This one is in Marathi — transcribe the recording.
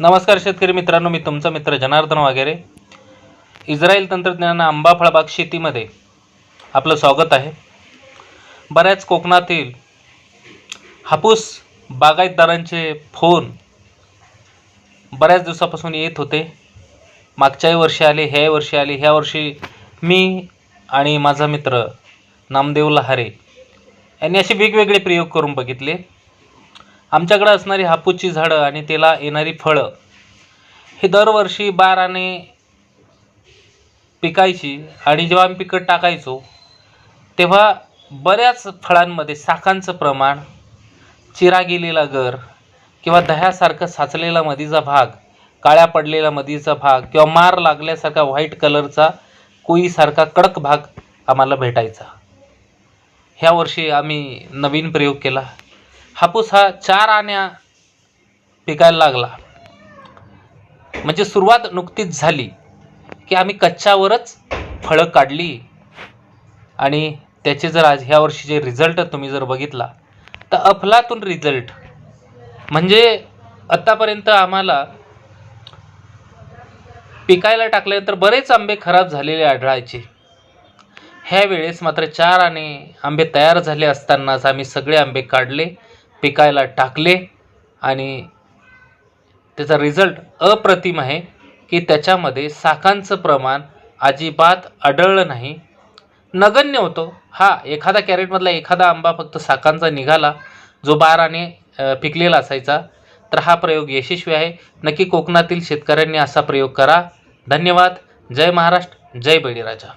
नमस्कार शेतकरी मित्रांनो मी तुमचा मित्र जनार्दन वगैरे इस्रायल तंत्रज्ञान आंबा फळबाग शेतीमध्ये आपलं स्वागत आहे. बऱ्याच कोकणातील हापूस बागायतदारांचे फोन बऱ्याच दिवसापासून येत होते. मागच्याही वर्षी आले ह्याही वर्षी आले ह्या वर्षी मी आणि माझा मित्र नामदेव लहारे यांनी असे वेगवेगळे प्रयोग करून बघितले. आमच्याकडं असणारी हापूसची झाडं आणि त्याला येणारी फळं हे दरवर्षी बाराने पिकायची आणि जेव्हा आम्ही पिकं टाकायचो तेव्हा बऱ्याच फळांमध्ये साखांचं प्रमाण चिरा गेलेला गर किंवा दह्यासारखं साचलेला मधीचा भाग काळ्या पडलेला मधीचा भाग किंवा मार लागल्यासारखा व्हाईट कलरचा कुईसारखा कडक भाग आम्हाला भेटायचा. ह्या वर्षी आम्ही नवीन प्रयोग केला. हापूस हा चार आण्या पिकायला लागला. म्हणजे सुरुवात नुकतीच झाली की आम्ही कच्च्यावरच फळं काढली आणि त्याचे जर आज ह्या वर्षी जे रिझल्ट तुम्ही जर बघितला तर अफलातून रिझल्ट म्हणजे आत्तापर्यंत आम्हाला पिकायला टाकल्यानंतर बरेच आंबे खराब झालेले आढळायचे. ह्या वेळेस मात्र चार आणि आंबे तयार झाले असतानाच आम्ही सगळे आंबे काढले. पिकायला टाकले आणि त्याचा रिझल्ट अप्रतिम आहे की त्याच्यामध्ये साखांचं प्रमाण अजिबात आढळलं नाही. नगण्य होतो. हा एखादा कॅरेटमधला एखादा आंबा फक्त साखांचा निघाला जो बाराने पिकलेला असायचा तर हा प्रयोग यशस्वी आहे. नक्की कोकणातील शेतकऱ्यांनी असा प्रयोग करा. धन्यवाद. जय महाराष्ट्र. जय बळीराजा.